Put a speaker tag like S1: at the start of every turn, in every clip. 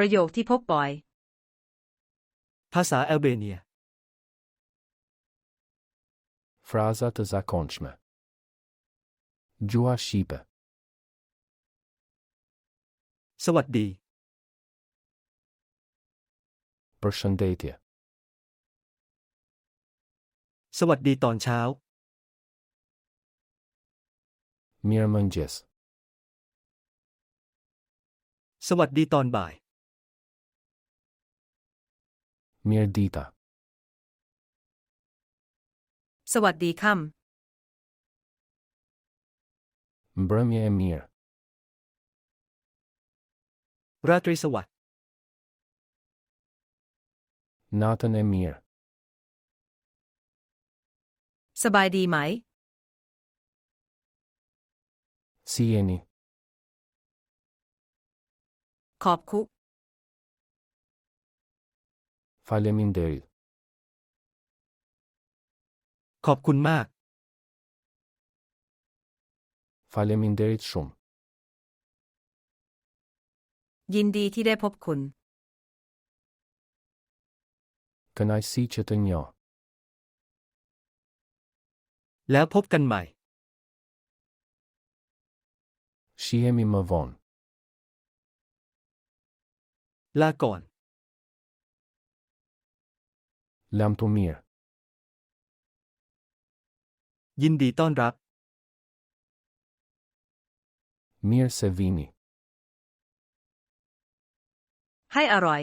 S1: ประโยคที่พบบ่อย ภาษาแอลเบเนีย
S2: Fraza të zakonçme. Gjuha shqipe. สวัสดี Përshëndetje.
S1: สวัสดีตอนเช้า
S2: Mirëmëngjes.
S1: สวัสดีตอนบ่ายมีดีตาสวัสดีค่ะ
S2: บรมีมีร์
S1: ราตรีสวัสด
S2: นาตันเอมีร์สบายดีไหมซีเอนีขอบคุณฟาเลมินเดลขอบคุณมากฟาเลมินเดลชม
S1: ยินดีที่ได้พบคุณ
S2: Can I see c h e t น n อ o
S1: แล้วพบกันใหม่
S2: ช h เอมิมา v อน ลาก่อน Λαμπτομία.
S1: ยินดีต้อนรับ
S2: Mir se vini. ให้อร่อย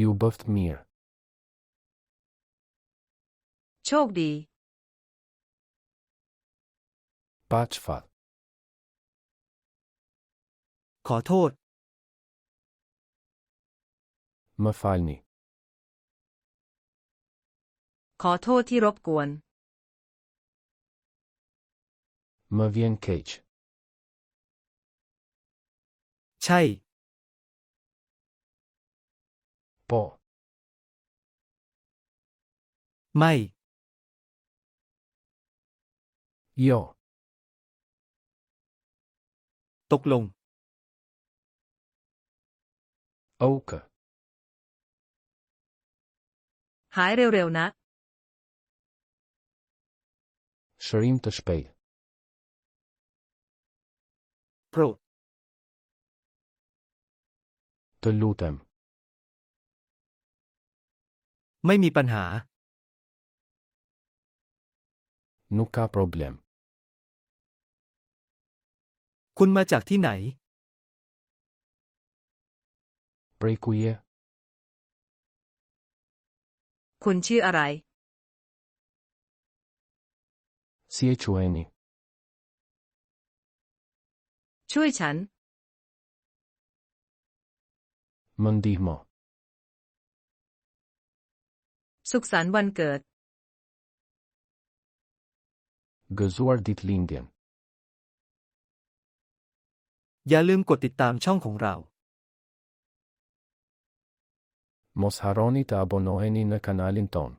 S2: Ljubavt mir. โชคดี Pačfal. ขอโทษมาฟาลนี
S1: ขอโทษที่รบกวน
S2: มาเวียนเคจใช่ปอไม่ย่ตกลงโอเค
S1: Hajre u na.
S2: Shërim të shpej. Pro. Të lutem. Mëj mi panha. Nuk ka problem.
S1: Kun ma qak ti nai? Prej ku je? Prej ku je? คุณชื่ออะไร
S2: เซียช่วยนน่ช่วยฉัน มันดีมอ
S1: สุขสันต์วันเกิด
S2: ซูอาร์ดิ t ลินเดีย n
S1: อย่าลืมกดติดตามช่องของเรา
S2: mos harroni të abonoheni në kanalin tonë.